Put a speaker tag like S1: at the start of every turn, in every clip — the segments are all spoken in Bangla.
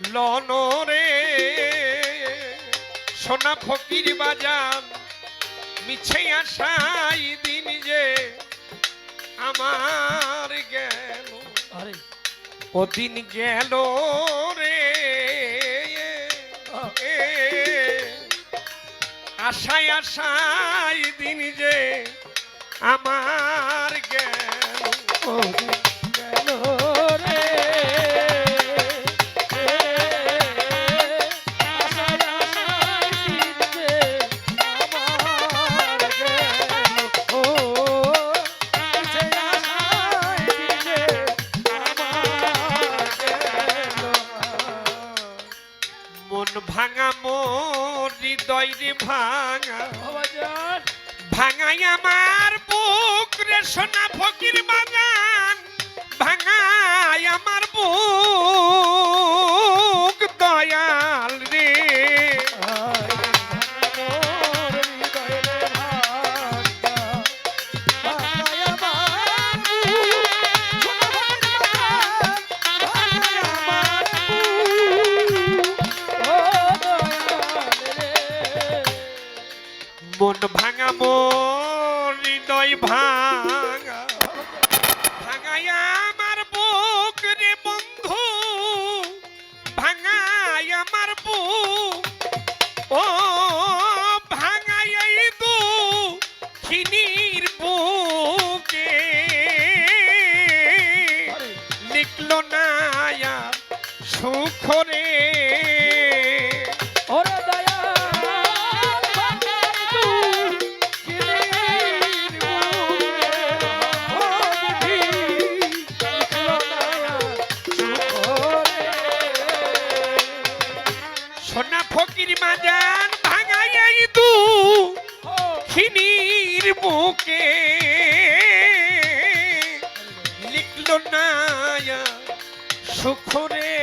S1: লনরে সোনা ফকির বাজান মিছে আশাই দিন যে আমার গেল।
S2: আরে।
S1: ওদিন গেল রে এ, আশায় আশায় দিন যে আমার গেল। ভাঙা। ভাঙাই আমার বুক রে সোনা ফকির বাগান। ভাঙাই আমার বুক সুখ রে
S2: ওরে দয়াল ভাঙার দুল, কিলির বুকে, ও বিধি, লিখলো না সুখ রে।
S1: সোনা ফকির মাজান ভাঙাই দু খিনির বুকে লিখলো না আর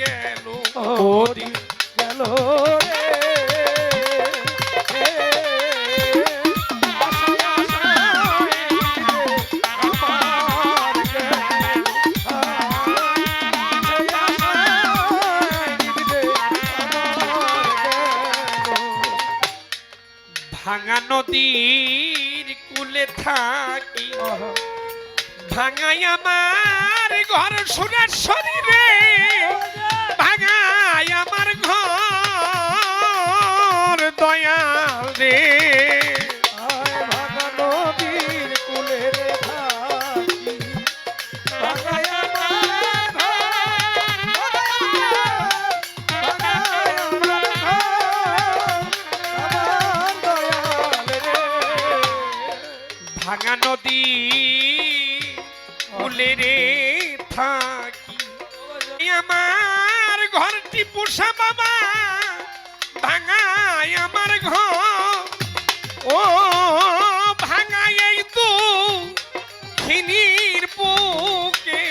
S1: গেল
S2: গেল।
S1: ভাঙা নদীর কুলে থাকি। ভাঙাই আমার ঘর সুরের শরীরে। আমার ঘরটি পোষা বাবা, ভাঙাই আমার ঘর। ও, ভাঙাই এই তো খিনির বুকে।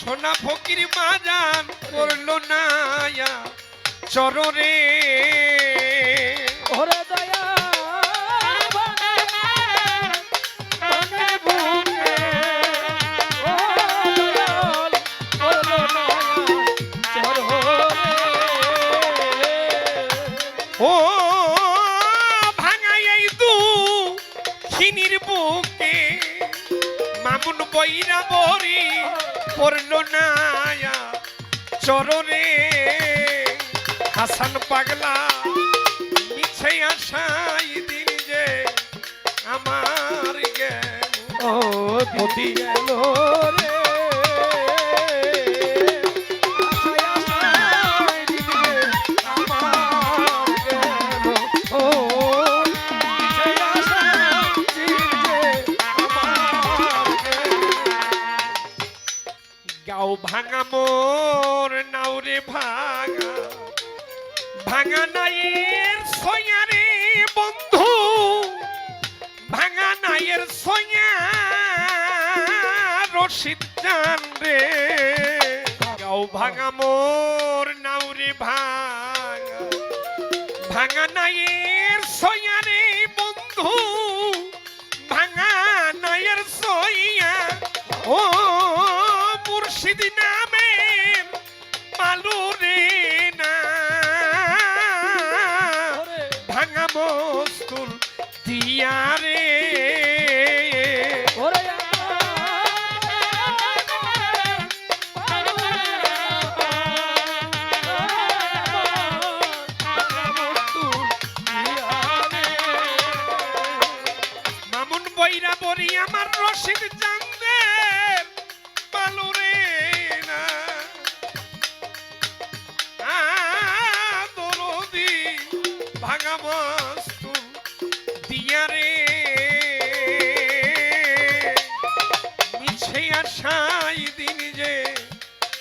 S1: সোনা ফকির বাজান করল না চররে
S2: ওরে
S1: পড়ল চরণে হাসান পাগলা মিছে আশাই দিন যে আমার গেল
S2: ও গেল রে।
S1: ভাঙা নাইয়ের সয়ারে বন্ধু। ভাঙা নাইয়ের সয়া, রশিদ টান রে। গাও ভাঙা মোর নাউরে ভাঙা। ভাঙা নাইয়ের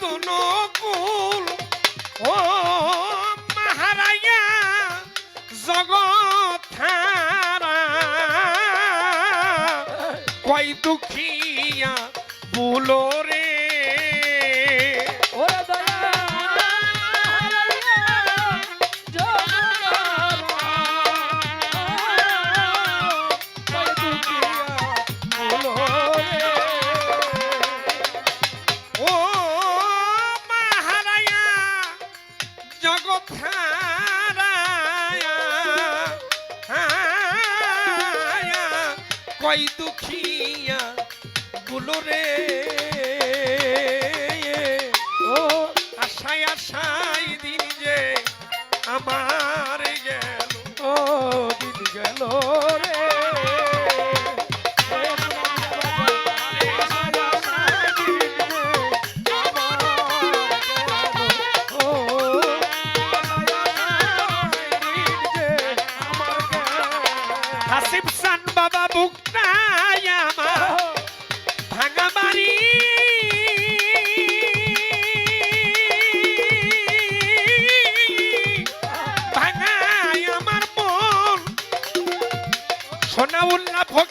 S1: দুনুকুল ও মহারায়া জগৎ কয় দুখিয়া বুলোরে
S2: কুলুরে।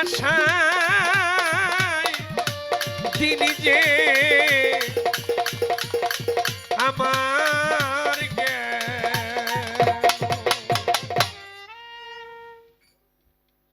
S1: আশায় দিন যে